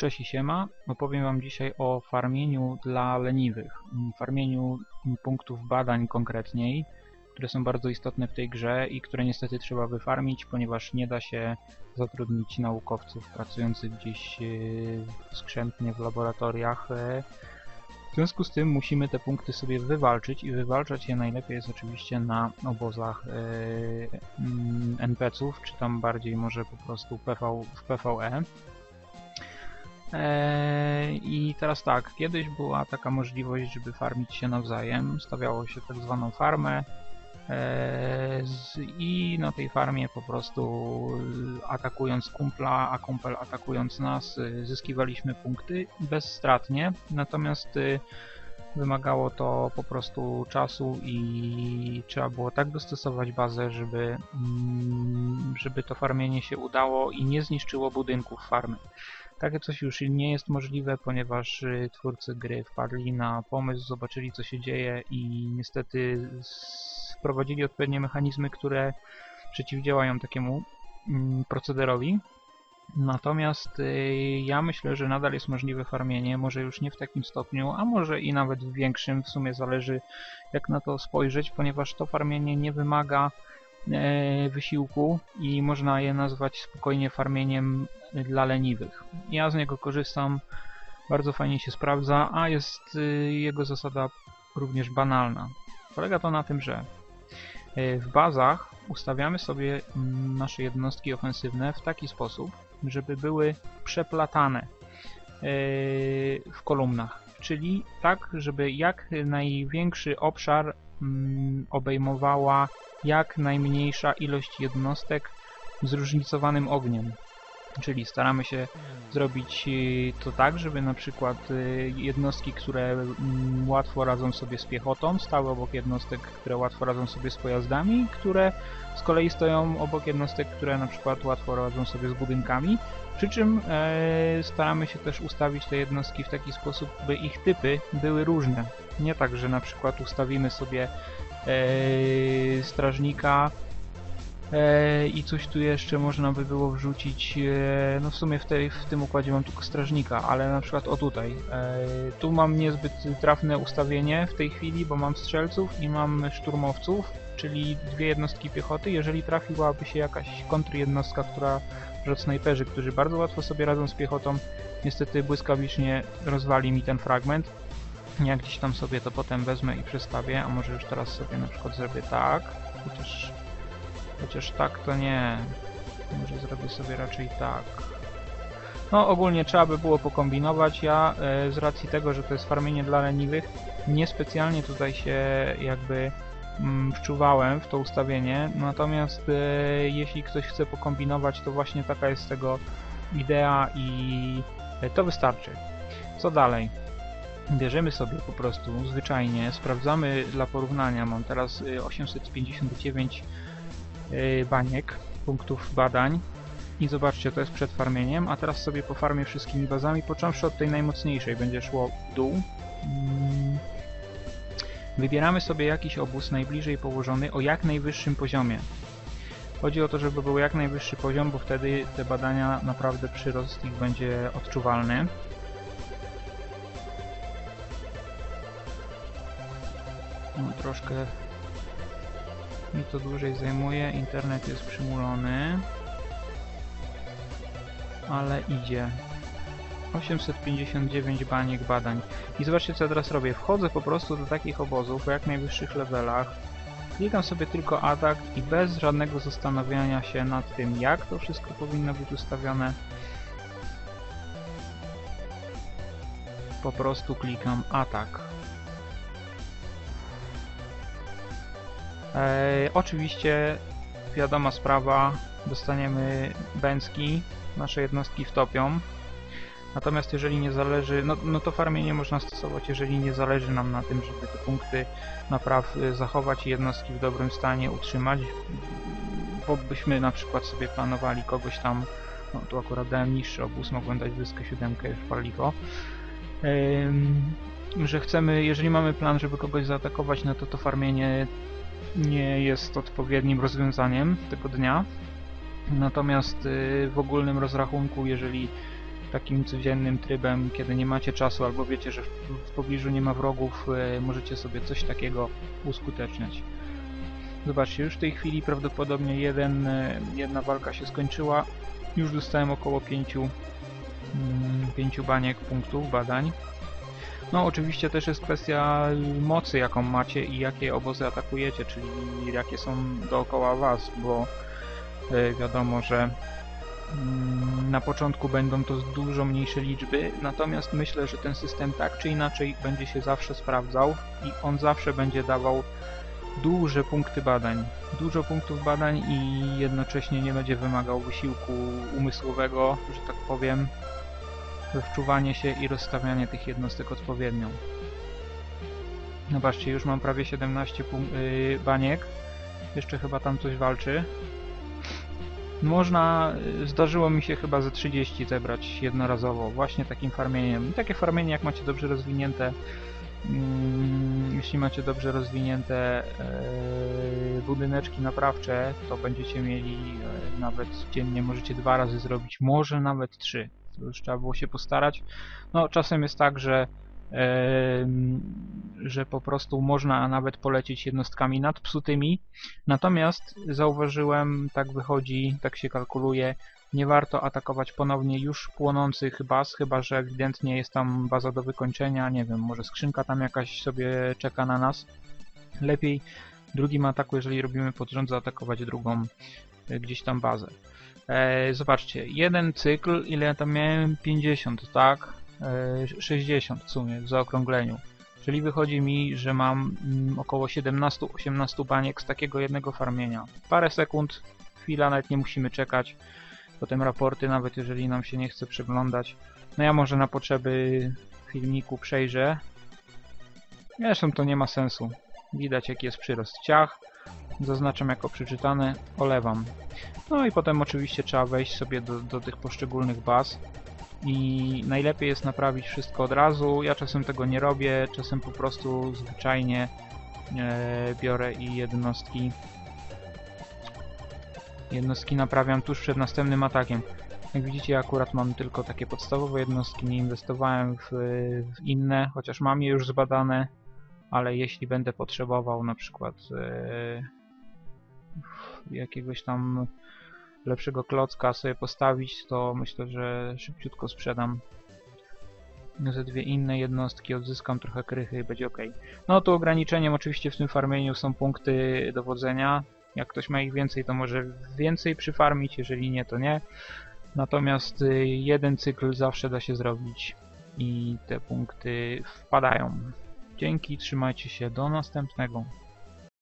Cześć i siema. Opowiem Wam dzisiaj o farmieniu dla leniwych. Farmieniu punktów badań konkretniej, które są bardzo istotne w tej grze i które niestety trzeba wyfarmić, ponieważ nie da się zatrudnić naukowców pracujących gdzieś e, skrzętnie w laboratoriach. E, w związku z tym musimy te punkty sobie wywalczyć i wywalczać je najlepiej jest oczywiście na obozach e, mm, NPC-ów, czy tam bardziej może po prostu PV, w PvE. Eee, I teraz tak, kiedyś była taka możliwość, żeby farmić się nawzajem. Stawiało się tak zwaną farmę eee, i na tej farmie po prostu atakując kumpla, a kumpel atakując nas, y, zyskiwaliśmy punkty bezstratnie. Natomiast y, wymagało to po prostu czasu i trzeba było tak dostosować bazę, żeby, mm, żeby to farmienie się udało i nie zniszczyło budynków farmy. Takie coś już nie jest możliwe, ponieważ y, twórcy gry wpadli na pomysł, zobaczyli co się dzieje i niestety wprowadzili odpowiednie mechanizmy, które przeciwdziałają takiemu mm, procederowi. Natomiast y, ja myślę, że nadal jest możliwe farmienie, może już nie w takim stopniu, a może i nawet w większym, w sumie zależy jak na to spojrzeć, ponieważ to farmienie nie wymaga wysiłku i można je nazwać spokojnie farmieniem dla leniwych. Ja z niego korzystam, bardzo fajnie się sprawdza, a jest y, jego zasada również banalna. Polega to na tym, że e, w bazach ustawiamy sobie mm, nasze jednostki ofensywne w taki sposób, żeby były przeplatane e, w kolumnach, czyli tak, żeby jak największy obszar mm, obejmowała jak najmniejsza ilość jednostek zróżnicowanym ogniem. Czyli staramy się zrobić e, to tak, żeby na przykład e, jednostki, które mm, łatwo radzą sobie z piechotą, stały obok jednostek, które łatwo radzą sobie z pojazdami, które z kolei stoją obok jednostek, które na przykład łatwo radzą sobie z budynkami. Przy czym e, staramy się też ustawić te jednostki w taki sposób, by ich typy były różne. Nie tak, że na przykład ustawimy sobie strażnika. E, i coś tu jeszcze można by było wrzucić, e, no w sumie w, tej, w tym układzie mam tylko strażnika, ale na przykład o tutaj, e, tu mam niezbyt trafne ustawienie w tej chwili, bo mam strzelców i mam szturmowców, czyli dwie jednostki piechoty, jeżeli trafiłaby się jakaś kontrjednostka, która że snajperzy, którzy bardzo łatwo sobie radzą z piechotą, niestety błyskawicznie rozwali mi ten fragment, ja gdzieś tam sobie to potem wezmę i przestawię, a może już teraz sobie na przykład zrobię tak, chociaż, chociaż tak to nie, może zrobię sobie raczej tak. No ogólnie trzeba by było pokombinować, ja e, z racji tego, że to jest farmienie dla leniwych, niespecjalnie tutaj się jakby mm, wczuwałem w to ustawienie, natomiast e, jeśli ktoś chce pokombinować, to właśnie taka jest tego idea i e, to wystarczy. Co dalej? Bierzemy sobie po prostu zwyczajnie, sprawdzamy dla porównania, mam teraz 859 y, y, baniek, punktów badań i zobaczcie, to jest przed farmieniem, a teraz sobie pofarmię wszystkimi bazami, począwszy od tej najmocniejszej, będzie szło w dół. Mm. Wybieramy sobie jakiś obóz najbliżej położony o jak najwyższym poziomie. Chodzi o to, żeby był jak najwyższy poziom, bo wtedy te badania naprawdę przyrost ich będzie odczuwalny. Troszkę mi to dłużej zajmuje, internet jest przymulony, ale idzie. 859 baniek badań. I zobaczcie co ja teraz robię. Wchodzę po prostu do takich obozów o jak najwyższych levelach. Klikam sobie tylko atak i bez żadnego zastanawiania się nad tym jak to wszystko powinno być ustawione. Po prostu klikam atak. E, oczywiście wiadoma sprawa, dostaniemy bęcki, nasze jednostki wtopią. Natomiast jeżeli nie zależy, no, no to farmienie można stosować, jeżeli nie zależy nam na tym, żeby te punkty napraw y, zachować i jednostki w dobrym stanie utrzymać, bo byśmy na przykład sobie planowali kogoś tam, no tu akurat dałem niższy obóz, mogłem dać wyskę siódemkę już paliwo, że chcemy, jeżeli mamy plan, żeby kogoś zaatakować, no to to farmienie nie jest odpowiednim rozwiązaniem tego dnia. Natomiast y, w ogólnym rozrachunku, jeżeli takim codziennym trybem, kiedy nie macie czasu albo wiecie, że w, pobliżu nie ma wrogów, e, możecie sobie coś takiego uskuteczniać. Zobaczcie, już w tej chwili prawdopodobnie jeden, e, jedna walka się skończyła. Już dostałem około 5 pięciu baniek punktów badań. No oczywiście też jest kwestia mocy jaką macie i jakie obozy atakujecie, czyli jakie są dookoła was, bo y, wiadomo, że mm, na początku będą to dużo mniejsze liczby, natomiast myślę, że ten system tak czy inaczej będzie się zawsze sprawdzał i on zawsze będzie dawał duże punkty badań. Dużo punktów badań i jednocześnie nie będzie wymagał wysiłku umysłowego, że tak powiem, wczuwanie się i rozstawianie tych jednostek odpowiednio. Zobaczcie, już mam prawie 17 yy, baniek. Jeszcze chyba tam coś walczy. Można, yy, zdarzyło mi się chyba ze 30 zebrać jednorazowo, właśnie takim farmieniem. I takie farmienie jak macie dobrze rozwinięte, yy, jeśli macie dobrze rozwinięte yy, budyneczki naprawcze, to będziecie mieli yy, nawet dziennie możecie dwa razy zrobić, może nawet trzy już trzeba było się postarać. No czasem jest tak, że że po prostu można nawet polecieć jednostkami nadpsutymi. Natomiast zauważyłem, tak wychodzi, tak się kalkuluje, nie warto atakować ponownie już płonących baz, chyba że ewidentnie jest tam baza do wykończenia, nie wiem, może skrzynka tam jakaś sobie czeka na nas. Lepiej drugim ataku, jeżeli robimy pod rząd, zaatakować drugą e, gdzieś tam bazę. E, zobaczcie, jeden cykl, ile ja tam miałem? 50, tak? E, 60 w sumie w zaokrągleniu. Czyli wychodzi mi, że mam mm, około 17-18 baniek z takiego jednego farmienia. Parę sekund, chwila, nawet nie musimy czekać. Potem raporty, nawet jeżeli nam się nie chce przeglądać. No ja może na potrzeby filmiku przejrzę. Zresztą to nie ma sensu. Widać jaki jest przyrost ciach. Zaznaczam jako przeczytane, olewam. No i potem oczywiście trzeba wejść sobie do, do tych poszczególnych baz i najlepiej jest naprawić wszystko od razu. Ja czasem tego nie robię, czasem po prostu zwyczajnie e, biorę i jednostki jednostki naprawiam tuż przed następnym atakiem. Jak widzicie akurat mam tylko takie podstawowe jednostki, nie inwestowałem w, w inne, chociaż mam je już zbadane, ale jeśli będę potrzebował na przykład e, jakiegoś tam lepszego klocka sobie postawić, to myślę, że szybciutko sprzedam ze dwie inne jednostki, odzyskam trochę krychy i będzie ok. No to ograniczeniem oczywiście w tym farmieniu są punkty dowodzenia. Jak ktoś ma ich więcej, to może więcej przyfarmić, jeżeli nie, to nie. Natomiast y, jeden cykl zawsze da się zrobić i te punkty wpadają. Dzięki, trzymajcie się, do następnego.